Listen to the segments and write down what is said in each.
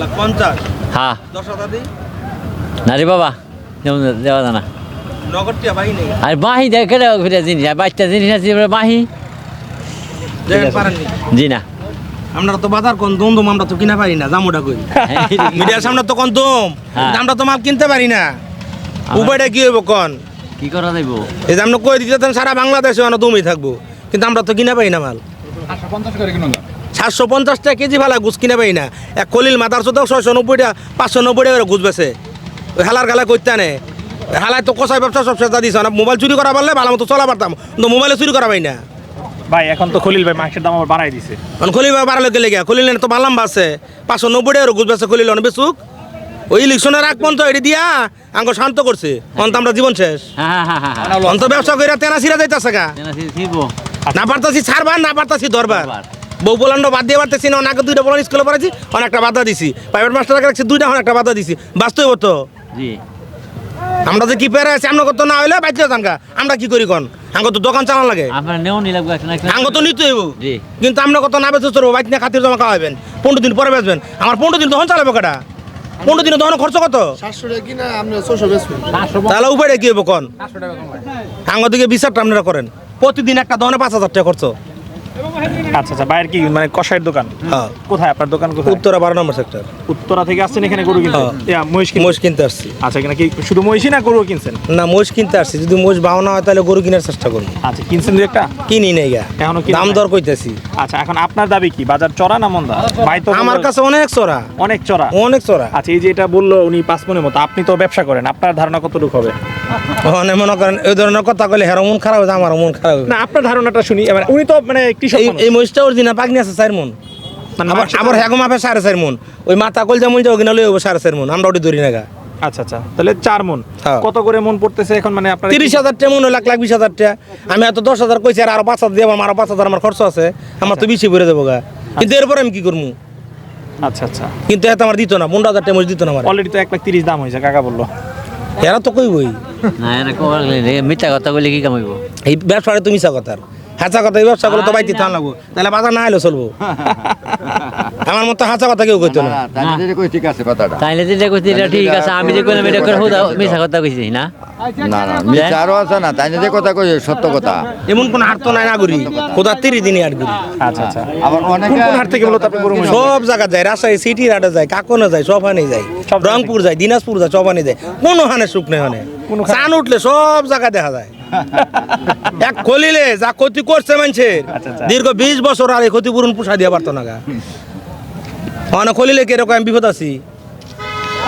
লাখ পঞ্চাশ। হ্যাঁ। দশ হাজার দিই না রে বাবা যেমন দেওয়া জানা নগদটিয়া বাহি নেই। আর বাহি দেখে জিনিস আর বাচ্চা জিনিস আছে বাহি। জি না। আমরা তো বাজার কোন দম দম আমরা তো কিনা পারি না জামুটা কই মিডিয়ার সামনে তো কোন দম। আমরা তো মাল কিনতে পারি না। উপায়টা কি হইব কোন? কি করা যাইব? এই যে আমরা কই দিতে সারা বাংলাদেশে অনেক দমই থাকব। কিন্তু আমরা তো কিনা পাই না মাল। পঞ্চাশ টাকা কেজি ভালা গুছ কিনে পাই না। এক কলিল মাথার চোদ্দ ছয়শো নব্বই টাকা পাঁচশো নব্বই টাকা গুছ বেছে হালার গালা করতে নে হালায় তো কষাই ব্যবসা সব শেষ দিছে। না মোবাইল চুরি করা পারলে ভালো মতো চলা পারতাম। কিন্তু মোবাইলে চুরি করা পাই না। ভাই এখন তো খলিল ভাই মাংসের দাম আবার বাড়াই দিছে। কারণ খলিল বাড়ালে গেলে গিয়া। খলিল তো বালাম বাসে পাঁচশো নব্বই টাকা গুছ বেছে খলিল অনেক বেসুক ওই ইলেকশনের আগ পর্যন্ত এটি দিয়া আঙ্গ শান্ত করছে। অন্ত আমরা জীবন শেষ। হ্যাঁ হ্যাঁ হ্যাঁ হ্যাঁ অন্ত ব্যবসা করে তেনা সিরা যাইতেছে গা। না পারতাছি ছাড়বার না পারতাছি ধরবার। বউ বলান্ড বাদ দিয়ে পারতেছি না অনেক দুইটা বলান স্কুলে পড়াচ্ছি অনেকটা বাধা দিছি। প্রাইভেট মাস্টার রাখছি দুইটা অনেকটা বাধা দিছি। বাস্তব তো? জি। আমরা যে কি পেরে আছি আমরা কত না হইলে বাইতে জানকা আমরা কি করি কোন? আঙ্গ তো দোকান চালান লাগে। আপনার নেও নি লাগবে। আঙ্গ তো নিতে হইব। জি। কিন্তু আমরা কত না বেঁচে চলবো বাইতে খাতির জমা খাওয়াবেন পনেরো দিন পরে বেচবেন। আমার পনেরো দিন তখন চালাবো কাটা পনেরো দিনে তখন খরচ কত? সাতশো টাকা কিনা আপনি ছশো বেচবেন। তাহলে উপায়টা কি হইব কোন? 700 টাকা কমায় আঙ্গ দিকে বিচারটা আপনারা করেন। প্রতিদিন একটা পাঁচ হাজার টাকা খরচ। আচ্ছা আচ্ছা কি মানে কষাইয়ের দোকান? হ্যাঁ। কোথায়? আপনার দোকান কোথায়? উত্তরা বারো নম্বর সেক্টর উত্তরা থেকে আসছেন এখানে গরু কিনতে? হ্যাঁ। মহিষ কিনতে? আসছি। আচ্ছা এখানে কি শুধু মহিষই না গরু কিনছেন? না মোষ কিনতে আসছি। যদি মোষ বাউনা হয় তাহলে গরু কেনার চেষ্টা করব। আচ্ছা কিনছেন দু একটা? কিনি নেই গা। এখনও কিনেন দাম দর কইতেছি। আচ্ছা এখন আপনার দাবি কি? বাজার চড়া না মন্দা? ভাই তো আমার কাছে অনেক চড়া। অনেক চড়া? অনেক চড়া। আচ্ছা এই যে এটা বলল উনি পাঁচ মনের মতো আপনি তো ব্যবসা করেন আপনার ধারণা কতটুকু হবে? মনে করেন এই ধরনের কথা কইলে হেরো মন খারাপ হয়েছে মন খারাপ না আপনার ধারণাটা শুনি এবার উনি তো মানে কৃষক এই মহিষটা অরিজিনাল পাগনি আছে চার মন। মানে আবার মাংসের আবার হ্যাগো মাপে সাড়ে চার মন। ওই মাথা কল যেমন লই সাড়ে চার মন। আমরা ওটি ধরি না গা। আচ্ছা আচ্ছা তাহলে চার মন। হ্যাঁ। কত করে মন পড়তেছে এখন মানে আপনার তিরিশ হাজার টাকা মনে লাখ লাখ বিশ হাজার টাকা আমি এত দশ হাজার কইছি আর আরও পাঁচ হাজার দিয়ে আমার আরও পাঁচ হাজার আমার খরচ আছে। আমার তো বেশি ভরে দেবো গা। কিন্তু এরপরে আমি কি করব আচ্ছা আচ্ছা। কিন্তু এত আমার দিত না পনেরো হাজার টাকা দিত না আমার। অলরেডি তো এক লাখ তিরিশ দাম হয়েছে কাকা বলল। এরা তো কইবই। না এরা মিথ্যা কথা বলে কি কামাইব এই ব্যবসাটা তুমি সা কথার হাঁচা কথা এই ব্যবসা করলে তো বাইতে থান লাগবো। তাহলে বাজার না এলে চলবো। আমার মতো হাঁচা কথা কেউ কইতো না। তাহলে কই ঠিক আছে কথাটা। তাইলে যে কইছি এটা ঠিক আছে আমি যে কইলাম এটা করে হুদা মিথ্যা কথা কইছি না? না না মিথ্যারও আছে না তাই যে কথা কই সত্য কথা। এমন কোন হাট তো নাই না করি খোদা তিরি দিনই হাট করি আচ্ছা আচ্ছা। আবার অনেকে কোন কোন থেকে মূলত আপনি গরু সব জায়গা যায় রাজশাহী সিটি হাটে যায় কাকনে যায় সবহানে যায় সব রংপুর যায় দিনাজপুর যায় সবহানে যায় কোনো হানে সুখ নেই হানে। কোনো চান উঠলে সব জায়গা দেখা যায়। এক খলিলে যা ক্ষতি করছে মানুষের আচ্ছা, আচ্ছা। দীর্ঘ বিশ বছর আর এই ক্ষতিপূরণ পোষা দিয়ে পারতো না গা মানে খলিলে কীরকম বিপদ আছি।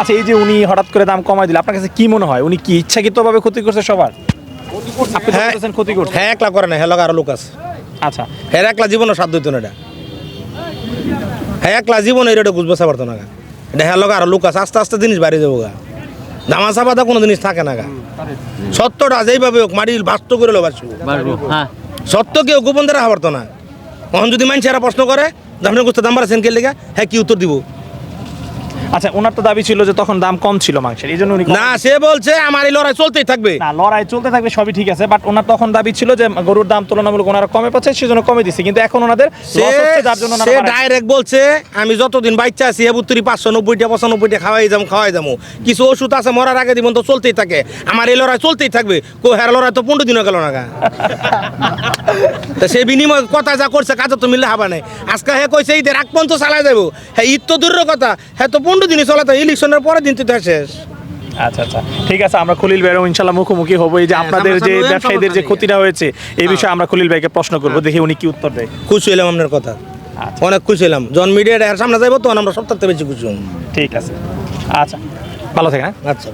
আচ্ছা এই যে উনি হঠাৎ করে দাম কমাই দিল আপনার কাছে কি মনে হয়? উনি কি ইচ্ছাকৃতভাবে ক্ষতি করছে সবার? আপনি হ্যাঁ। বলতেছেন ক্ষতি করছে। হ্যাঁ একলা করে না হ্যাঁ আরও লোক আছে। আচ্ছা। হ্যাঁ একলা জীবনও সাধ্য হইতো না এটা। হ্যাঁ একলা জীবন এটা বুঝব পারতো না গা। এটা হ্যাঁ আরও লোক আছে আস্তে আস্তে জিনিস বাড়ি যাব গা। দামা চাপাতা কোনো জিনিস থাকে না গা। সত্যটা যেইভাবে হোক মাটি বাস্ত করে লো বাড়বো হ্যাঁ। সত্য কেউ গোপন দ্বারা পারতো না। তখন যদি মানুষেরা প্রশ্ন করে দামনে করতে দাম বাড়াচ্ছেন কে লেগে হ্যাঁ কি উত্তর দিব? আচ্ছা ওনার তো দাবি ছিল যে তখন দাম কম ছিল মাংসের এই জন্য উনি না সে বলছে আমার এই লড়াই চলতেই থাকবে। না লড়াই চলতে থাকবে সবই ঠিক আছে বাট ওনার তখন দাবি ছিল যে গরুর দাম তুলনামূলক ওনারা কমে পাচ্ছে সেজন্য কমে দিচ্ছে কিন্তু এখন ওনাদের যার জন্য সে ডাইরেক্ট বলছে আমি যতদিন বাচ্চা আছি এবুত্তরি পাঁচশো নব্বইটা পঁচানব্বইটা খাওয়াই যাব খাওয়াই যাব কিছু ওষুধ আছে মরার আগে দিবন তো চলতেই থাকে। আমার এই লড়াই চলতেই থাকবে। কো হ্যার লড়াই তো পনেরো দিনও গেল না গা। তা সে বিনিময় কথা যা করছে কাজে তো মিললে হাবা নাই আজকে হ্যাঁ কইছে ঈদের আগ পর্যন্ত চালাই যাব হ্যাঁ ঈদ তো দূরের কথা। হ্যাঁ তো পনেরো দিনই তো ইলেকশনের পরের দিন তো শেষ। আচ্ছা আচ্ছা। ঠিক আছে আমরা খলিল ভাইয়েরও ইনশাল্লাহ মুখোমুখি হব। এই যে হ্যাঁ, আপনাদের যে ব্যবসায়ীদের যে ক্ষতিটা হয়েছে এই বিষয়ে আমরা খলিল ভাইকে প্রশ্ন করব দেখি উনি কি উত্তর দেয়। খুশি হইলাম আপনার কথা। আচ্ছা। অনেক খুশি হইলাম। জন মিডিয়ার সামনে যাব তখন আমরা সব থাকতে বেশি খুশি ঠিক আছে। আচ্ছা ভালো থাকে হ্যাঁ। আচ্ছা।